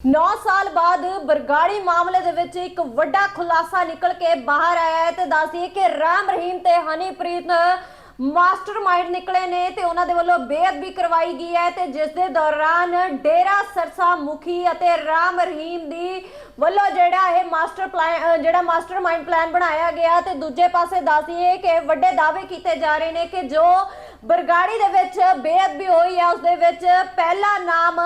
9 ਸਾਲ ਬਾਅਦ ਬਰਗਾੜੀ ਮਾਮਲੇ ਦੇ ਵਿੱਚ ਇੱਕ ਵੱਡਾ ਖੁਲਾਸਾ ਨਿਕਲ ਕੇ ਬਾਹਰ ਆਇਆ ਹੈ ਤੇ ਦੱਸਦੀਏ ਕਿ ਰਾਮ ਰਹੀਮ ਤੇ ਹਨੀਪ੍ਰੀਤ ਮਾਸਟਰਮਾਈਂਡ ਨਿਕਲੇ ਨੇ ਤੇ ਉਹਨਾਂ ਦੇ ਵੱਲੋਂ ਬੇਅਦਬੀ ਕਰਵਾਈ ਗਈ ਹੈ ਤੇ ਜਿਸ ਦੇ ਦੌਰਾਨ ਡੇਰਾ ਸਰਸਾ ਮੁਖੀ ਅਤੇ ਰਾਮ ਰਹੀਮ ਦੀ ਵੱਲੋਂ ਜਿਹੜਾ ਇਹ ਮਾਸਟਰ ਪਲਾਨ ਜਿਹੜਾ ਮਾਸਟਰਮਾਈਂਡ ਪਲਾਨ ਬਣਾਇਆ ਗਿਆ ਤੇ ਦੂਜੇ ਪਾਸੇ ਦੱਸਦੀਏ ਕਿ ਵੱਡੇ ਦਾਅਵੇ ਕੀਤੇ ਜਾ ਰਹੇ ਨੇ ਕਿ ਜੋ ਬਰਗਾੜੀ ਦੇ ਵਿੱਚ ਬੇਅਦਬੀ ਹੋਈ ਹੈ, ਉਸ ਦੇ ਵਿੱਚ ਪਹਿਲਾ ਨਾਮ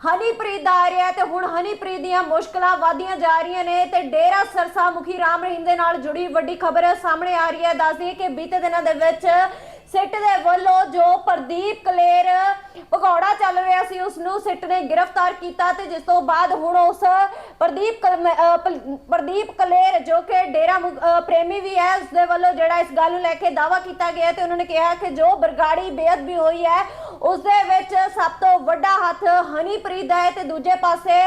ਹਨੀਪ੍ਰੀਤ ਦਾ ਆ ਰਿਹਾ ਹੈ ਤੇ ਹੁਣ ਹਨੀਪ੍ਰੀਤ ਦੀਆਂ ਮੁਸ਼ਕਲਾਂ ਵਧੀਆਂ ਜਾ ਰਹੀਆਂ ਨੇ ਤੇ ਡੇਰਾ ਸਰਸਾ ਮੁਖੀ ਰਾਮ ਰਹੀਮ ਦੇ ਨਾਲ ਜੁੜੀ ਵੱਡੀ ਖਬਰ ਸਾਹਮਣੇ ਆ ਰਹੀ ਹੈ। ਦੱਸਦੀ ਕਿ ਬੀਤੇ ਦਿਨਾਂ ਦੇ ਵਿੱਚ ਸਿੱਟ ਦੇ ਵੱਲੋਂ ਜੋ ਪ੍ਰਦੀਪ ਕਲੇਰ ਭਗੌੜਾ ਚੱਲ ਰਿਹਾ ਸੀ, ਉਸ ਨੂੰ ਸਿੱਟ ਨੇ ਗ੍ਰਿਫਤਾਰ ਕੀਤਾ ਤੇ ਜਿਸ ਤੋਂ ਬਾਅਦ ਹੁਣ ਉਸ ਪ੍ਰਦੀਪ ਪ੍ਰਦੀਪ ਕਲੇਰ ਜੋ ਕਿ ਡੇਰਾ ਮੁ- ਪ੍ਰੇਮੀ ਵੀ ਹੈ, ਉਸ ਦੇ ਵੱਲੋਂ ਜਿਹੜਾ ਇਸ ਗੱਲ ਨੂੰ ਲੈ ਕੇ ਦਾਵਾ ਕੀਤਾ ਗਿਆ ਤੇ ਉਹਨਾਂ ਨੇ ਕਿਹਾ ਕਿ ਜੋ ਬਰਗਾੜੀ ਬੇਅਦਬੀ ਹੋਈ ਹੈ ਉਸ ਦੇ ਵਿੱਚ ਸਭ ਤੋਂ ਵੱਡਾ ਹੱਥ ਹਨੀਪ੍ਰੀਤ ਦਾ ਹੈ ਤੇ ਦੂਜੇ ਪਾਸੇ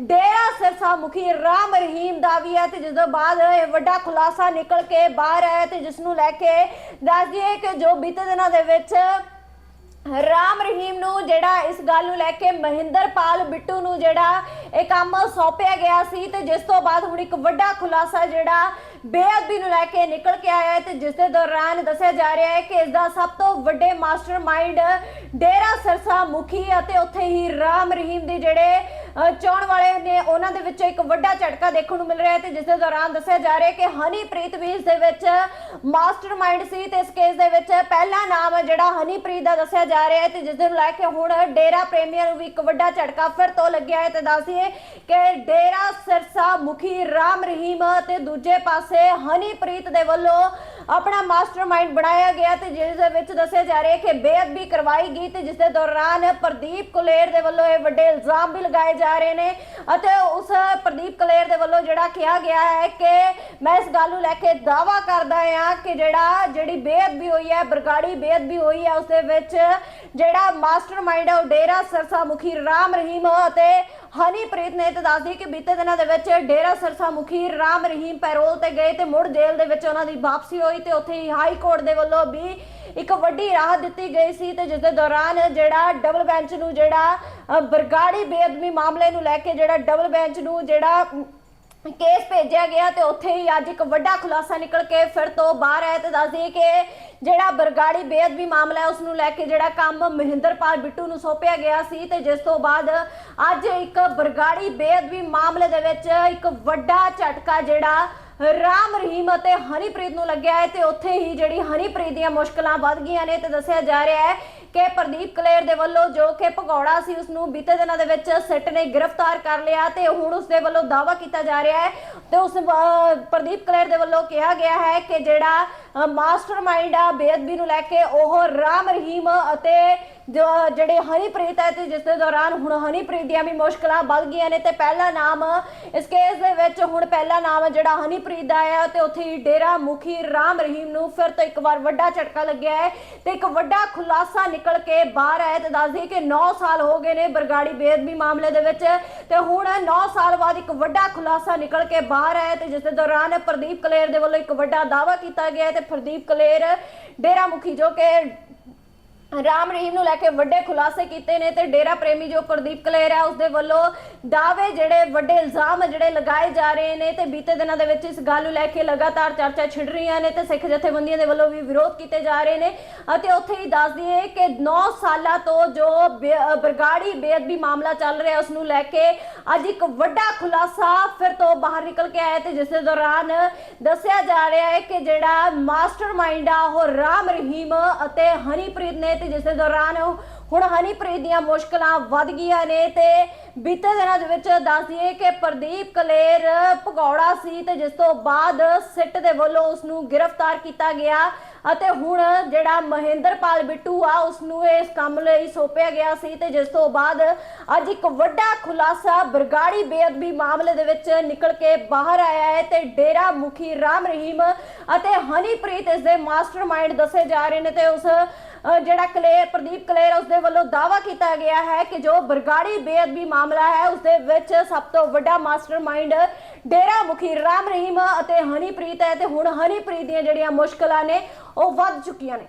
ਡੇਰਾ ਸਿਰਸਾ ਮੁਖੀ ਰਾਮ ਰਹੀਮ ਦਾ ਵੀ ਹੈ ਤੇ ਜਿਸ ਤੋਂ ਬਾਅਦ ਇਹ ਵੱਡਾ ਖੁਲਾਸਾ ਨਿਕਲ ਕੇ ਬਾਹਰ ਆਇਆ ਤੇ ਜਿਸ ਨੂੰ ਲੈ ਕੇ ਦੱਸ ਦਈਏ ਕਿ ਜੋ ਬੀਤੇ ਦਿਨਾਂ ਦੇ ਵਿੱਚ ਰਾਮ ਰਹੀਮ ਨੂੰ ਜਿਹੜਾ ਇਸ ਗੱਲ ਨੂੰ ਲੈ ਕੇ ਮਹਿੰਦਰਪਾਲ ਬਿੱਟੂ ਨੂੰ ਜਿਹੜਾ ਇਹ ਕੰਮ ਸੌਂਪਿਆ ਗਿਆ ਸੀ ਤੇ ਜਿਸ ਤੋਂ ਬਾਅਦ ਹੁਣ ਇੱਕ ਵੱਡਾ ਖੁਲਾਸਾ ਜਿਹੜਾ ਬੇਅਦਬੀ ਨੂੰ ਲੈ ਕੇ ਨਿਕਲ ਕੇ ਆਇਆ ਹੈ ਤੇ ਜਿਸ ਦੇ ਦੌਰਾਨ ਦੱਸਿਆ ਜਾ ਰਿਹਾ ਹੈ ਕਿ ਇਸ ਦਾ ਸਭ ਤੋਂ ਵੱਡੇ ਮਾਸਟਰਮਾਈਂਡ ਡੇਰਾ ਸਰਸਾ ਮੁਖੀ ਅਤੇ ਉੱਥੇ ਹੀ ਰਾਮ ਰਹੀਮ ਦੇ ਜਿਹੜੇ ਚਾਹੁਣ ਵਾਲੇ ਨੇ ਉਹਨਾਂ ਦੇ ਵਿੱਚ ਇੱਕ ਵੱਡਾ ਝਟਕਾ ਦੇਖਣ ਨੂੰ ਮਿਲ ਰਿਹਾ ਹੈ ਤੇ ਜਿਸ ਦੇ ਦੌਰਾਨ ਦੱਸਿਆ ਜਾ ਰਿਹਾ ਹੈ ਕਿ ਹਨੀਪ੍ਰੀਤ ਵੀ ਇਸ ਦੇ ਵਿੱਚ ਮਾਸਟਰਮਾਈਂਡ ਸੀ ਤੇ ਇਸ ਕੇਸ ਦੇ ਵਿੱਚ ਪਹਿਲਾ ਨਾਮ ਜਿਹੜਾ ਹਨੀਪ੍ਰੀਤ ਦਾ ਦੱਸਿਆ ਜਾ ਰਿਹਾ ਹੈ ਤੇ ਜਿਸ ਨੂੰ ਲੈ ਕੇ ਹੁਣ ਡੇਰਾ ਪ੍ਰੇਮੀਆਂ ਨੂੰ ਵੀ ਇੱਕ ਵੱਡਾ ਝਟਕਾ ਫਿਰ ਤੋਂ ਲੱਗਿਆ ਹੈ ਤੇ ਦੱਸੀਏ ਕਿ ਡੇਰਾ ਸਿਰਸਾ ਮੁਖੀ ਰਾਮ ਰਹੀਮ ਤੇ ਦੂਜੇ ਪਾਸੇ ਹਨੀਪ੍ਰੀਤ ਦੇ ਵੱਲੋਂ ਆਪਣਾ ਮਾਸਟਰਮਾਈਂਡ ਬਣਾਇਆ ਗਿਆ ਤੇ ਜਿਸ ਦੇ ਵਿੱਚ ਦੱਸਿਆ ਜਾ ਰਿਹਾ ਹੈ ਕਿ ਬੇਅਦਬੀ ਕਰਵਾਈ ਗਈ ਤੇ ਜਿਸ ਦੇ ਦੌਰਾਨ ਪ੍ਰਦੀਪ ਕੁਲੇਰ ਦੇ ਵੱਲੋਂ ਇਹ ਵੱਡੇ ਇਲਜ਼ਾਮ ਵੀ ਲਗਾਏ ਜਾ ਰਹੇ ਨੇ ਅਤੇ ਉਸ ਪ੍ਰਦੀਪ ਕੁਲੇਰ ਦੇ ਵੱਲੋਂ ਜਿਹੜਾ ਕਿਹਾ ਗਿਆ ਹੈ ਕਿ ਮੈਂ ਇਸ ਗੱਲ ਨੂੰ ਲੈ ਕੇ ਦਾਵਾ ਕਰਦਾ ਹਾਂ ਕਿ ਜਿਹੜਾ, ਜਿਹੜੀ ਬੇਅਦਬੀ ਹੋਈ ਹੈ, ਬਰਗਾੜੀ ਬੇਅਦਬੀ ਹੋਈ ਹੈ, ਉਸ ਦੇ ਵਿੱਚ ਜਿਹੜਾ ਮਾਸਟਰਮਾਈਂਡ ਹੈ, ਉਹ ਡੇਰਾ ਸਰਸਾ ਮੁਖੀ ਰਾਮ ਰਹੀਮ ਅਤੇ ਹਨੀਪ੍ਰੀਤ ਨੇ ਤੇ ਦੱਸਦੀ ਕਿ ਬੀਤੇ ਦਿਨਾਂ ਦੇ ਵਿੱਚ ਡੇਰਾ ਸਰਸਾ ਮੁਖੀ ਰਾਮ ਰਹੀਮ ਪੈਰੋਲ ਤੇ ਗਏ ਤੇ ਮੁੜ ਜੇਲ੍ਹ ਦੇ ਵਿੱਚ ਉਹਨਾਂ ਦੀ ਵਾਪਸੀ ਹੋਈ ਤੇ ਉੱਥੇ ਹੀ ਹਾਈ ਕੋਰਟ ਦੇ ਵੱਲੋਂ ਵੀ ਇੱਕ ਵੱਡੀ ਰਾਹਤ ਦਿੱਤੀ ਗਈ ਸੀ ਤੇ ਜਿਸ ਦੇ ਦੌਰਾਨ ਜਿਹੜਾ ਡਬਲ ਬੈਂਚ ਨੂੰ ਜਿਹੜਾ ਬਰਗਾੜੀ ਬੇਅਦਬੀ ਮਾਮਲੇ ਨੂੰ ਲੈ ਕੇ ਜਿਹੜਾ ਡਬਲ ਬੈਂਚ ਨੂੰ ਜਿਹੜਾ ਕੇਸ ਭੇਜਿਆ ਗਿਆ ਤੇ ਉੱਥੇ ਹੀ ਅੱਜ ਇੱਕ ਵੱਡਾ ਖੁਲਾਸਾ ਨਿਕਲ ਕੇ ਫਿਰ ਤੋਂ ਬਾਹਰ ਆਇਆ ਤੇ ਦੱਸ ਦਈਏ ਕਿ ਜਿਹੜਾ ਬਰਗਾੜੀ ਬੇਅਦਬੀ ਮਾਮਲਾ ਹੈ, ਉਸ ਨੂੰ ਲੈ ਕੇ ਜਿਹੜਾ ਕੰਮ ਮਹਿੰਦਰਪਾਲ ਬਿੱਟੂ ਨੂੰ ਸੌਂਪਿਆ ਗਿਆ ਸੀ ਤੇ ਜਿਸ ਤੋਂ ਬਾਅਦ ਅੱਜ ਇੱਕ ਬਰਗਾੜੀ ਬੇਅਦਬੀ ਮਾਮਲੇ ਦੇ ਵਿੱਚ ਇੱਕ ਵੱਡਾ ਝਟਕਾ ਜਿਹੜਾ ਰਾਮ ਰਹੀਮ ਅਤੇ ਹਨੀਪ੍ਰੀਤ ਨੂੰ ਲੱਗਿਆ ਹੈ ਤੇ ਉੱਥੇ ਹੀ ਜਿਹੜੀ ਹਨੀਪ੍ਰੀਤ ਦੀਆਂ ਮੁਸ਼ਕਲਾਂ ਵੱਧ ਗਈਆਂ ਨੇ ਤੇ ਦੱਸਿਆ ਜਾ ਰਿਹਾ ਹੈ ਕਿ ਪ੍ਰਦੀਪ ਕਲੇਰ ਦੇ ਵੱਲੋਂ ਜੋ ਕਿ ਭਗੌੜਾ ਸੀ ਉਸ ਨੂੰ ਬੀਤੇ ਦਿਨਾਂ ਦੇ ਵਿੱਚ ਸਿੱਟ ਨੇ ਗ੍ਰਿਫਤਾਰ ਕਰ ਲਿਆ ਤੇ ਹੁਣ ਉਸ ਦੇ ਵੱਲੋਂ ਦਾਵਾ ਕੀਤਾ ਜਾ ਰਿਹਾ ਹੈ ਤੇ ਉਸ ਪ੍ਰਦੀਪ ਕਲੇਰ ਦੇ ਵੱਲੋਂ ਕਿਹਾ ਗਿਆ ਹੈ ਕਿ ਜਿਹੜਾ ਮਾਸਟਰਮਾਈਂਡ ਆ, ਬੇਅਦਬੀ ਨੂੰ ਲੈ ਕੇ ਉਹ ਰਾਮ ਰਹੀਮ ਅਤੇ ਜੋ ਜਿਹੜੇ ਹਨੀਪ੍ਰੀਤ ਹੈ ਤੇ ਜਿਸ ਦੇ ਦੌਰਾਨ ਹੁਣ ਹਨੀਪ੍ਰੀਤ ਦੀਆਂ ਵੀ ਮੁਸ਼ਕਲਾਂ ਵੱਧ ਗਈਆਂ ਨੇ ਤੇ ਪਹਿਲਾ ਨਾਮ ਇਸ ਕੇਸ ਦੇ ਵਿੱਚ ਹੁਣ ਪਹਿਲਾ ਨਾਮ ਜਿਹੜਾ ਹਨੀਪ੍ਰੀਤ ਦਾ ਆਇਆ ਤੇ ਉੱਥੇ ਹੀ ਡੇਰਾ ਮੁਖੀ ਰਾਮ ਰਹੀਮ ਨੂੰ ਫਿਰ ਤੋਂ ਇੱਕ ਵਾਰ ਵੱਡਾ ਝਟਕਾ ਲੱਗਿਆ ਹੈ ਤੇ ਇੱਕ ਵੱਡਾ ਖੁਲਾਸਾ ਨਿਕਲ ਕੇ ਬਾਹਰ ਆਇਆ ਤੇ ਦੱਸਦੀ ਕਿ 9 ਸਾਲ ਹੋ ਗਏ ਨੇ ਬਰਗਾੜੀ ਬੇਅਦਬੀ ਮਾਮਲੇ ਦੇ ਵਿੱਚ ਤੇ ਹੁਣ 9 ਸਾਲ ਬਾਅਦ ਇੱਕ ਵੱਡਾ ਖੁਲਾਸਾ ਨਿਕਲ ਕੇ ਬਾਹਰ ਆਇਆ ਤੇ ਜਿਸ ਦੇ ਦੌਰਾਨ ਪ੍ਰਦੀਪ ਕਲੇਰ ਦੇ ਵੱਲੋਂ ਇੱਕ ਵੱਡਾ ਦਾਅਵਾ ਕੀਤਾ ਗਿਆ ਹੈ ਤੇ ਪ੍ਰਦੀਪ ਕਲੇਰ ਡੇਰਾ ਮੁਖੀ ਜੋ ਕਿ ਰਾਮ ਰਹੀਮ ਨੂੰ ਲੈ ਕੇ ਵੱਡੇ ਖੁਲਾਸੇ ਕੀਤੇ ਨੇ ਤੇ ਡੇਰਾ ਪ੍ਰੇਮੀ ਜੋ ਪ੍ਰਦੀਪ ਕਲੇਰ ਹੈ, ਉਸਦੇ ਵੱਲੋਂ ਦਾਅਵੇ ਜਿਹੜੇ ਵੱਡੇ ਇਲਜ਼ਾਮ ਜਿਹੜੇ ਲਗਾਏ ਜਾ ਰਹੇ ਨੇ ਤੇ ਬੀਤੇ ਦਿਨਾਂ ਦੇ ਵਿੱਚ ਇਸ ਗੱਲ ਨੂੰ ਲੈ ਕੇ ਲਗਾਤਾਰ ਚਰਚਾ ਛਿੜ ਰਹੀਆਂ ਨੇ ਤੇ ਸਿੱਖ ਜਥੇਬੰਦੀਆਂ ਦੇ ਵੱਲੋਂ ਵੀ ਵਿਰੋਧ ਕੀਤੇ ਜਾ ਰਹੇ ਨੇ ਅਤੇ ਉੱਥੇ ਹੀ ਦੱਸ ਦਈਏ ਕਿ 9 ਸਾਲਾਂ ਤੋਂ ਜੋ ਬੇ- ਬਰਗਾੜੀ ਬੇਅਦਬੀ ਮਾਮਲਾ ਚੱਲ ਰਿਹਾ, ਉਸ ਨੂੰ ਲੈ ਕੇ ਅੱਜ ਇੱਕ ਵੱਡਾ ਖੁਲਾਸਾ ਫਿਰ ਤੋਂ ਬਾਹਰ ਨਿਕਲ ਕੇ ਆਇਆ ਤੇ ਜਿਸ ਦੇ ਦੌਰਾਨ ਦੱਸਿਆ ਜਾ ਰਿਹਾ ਹੈ ਕਿ ਜਿਹੜਾ ਮਾਸਟਰਮਾਈਂਡ ਆ, ਉਹ ਰਾਮ ਰਹੀਮ ਅਤੇ ਹਨੀਪ੍ਰੀਤ ਨੇ ਤੇ ਜਿਸ ਦੇ ਦੌਰਾਨ ਹੁਣ ਹਨੀਪ੍ਰੀਤ ਦੀਆਂ ਮੁਸ਼ਕਲਾਂ ਵੱਧ ਗਈਆਂ ਨੇ ਤੇ ਬੀਤੇ ਦਿਨਾਂ ਦੇ ਵਿੱਚ ਦੱਸ ਦਈਏ ਕਿ ਪ੍ਰਦੀਪ ਕਲੇਰ ਭਗੌੜਾ ਸੀ ਤੇ ਜਿਸ ਤੋਂ ਬਾਅਦ ਸਿੱਟ ਦੇ ਵੱਲੋਂ ਉਸ ਨੂੰ ਗ੍ਰਿਫਤਾਰ ਕੀਤਾ ਗਿਆ ਅਤੇ ਹੁਣ ਜਿਹੜਾ ਮਹਿੰਦਰਪਾਲ ਬਿੱਟੂ ਆ ਉਸ ਨੂੰ ਇਸ ਕੰਮ ਲਈ ਸੌਂਪਿਆ ਗਿਆ ਸੀ ਤੇ ਜਿਸ ਤੋਂ ਬਾਅਦ ਅੱਜ ਇੱਕ ਵੱਡਾ ਖੁਲਾਸਾ ਬਰਗਾੜੀ ਬੇਅਦਬੀ ਮਾਮਲੇ ਦੇ ਵਿੱਚ ਨਿਕਲ ਕੇ ਬਾਹਰ ਆਇਆ ਹੈ ਤੇ ਡੇਰਾ ਮੁਖੀ ਰਾਮ ਰਹੀਮ ਅਤੇ ਹਨੀਪ੍ਰੀਤ ਇਸ ਦੇ ਮਾਸਟਰਮਾਈਂਡ ਦੱਸੇ ਜਾ ਰਹੇ ਨੇ ਤੇ ਉਸ ਜਿਹੜਾ ਕਲੇਰ, ਪ੍ਰਦੀਪ ਕਲੇਰ ਉਸ ਦੇ ਵੱਲੋਂ ਦਾਵਾ ਕੀਤਾ ਗਿਆ ਹੈ ਕਿ ਜੋ ਬਰਗਾੜੀ ਬੇਅਦਬੀ ਮਾਮਲਾ ਹੈ ਉਸ ਦੇ ਵਿੱਚ ਸਭ ਤੋਂ ਵੱਡਾ ਮਾਸਟਰਮਾਈਂਡ ਡੇਰਾ ਮੁਖੀ ਰਾਮ ਰਹੀਮ ਅਤੇ ਹਨੀਪ੍ਰੀਤ ਹੈ ਤੇ ਹੁਣ ਹਨੀਪ੍ਰੀਤ ਦੀਆਂ ਜਿਹੜੀਆਂ ਮੁਸ਼ਕਲਾਂ ਨੇ, ਉਹ ਵੱਧ ਚੁੱਕੀਆਂ ਨੇ।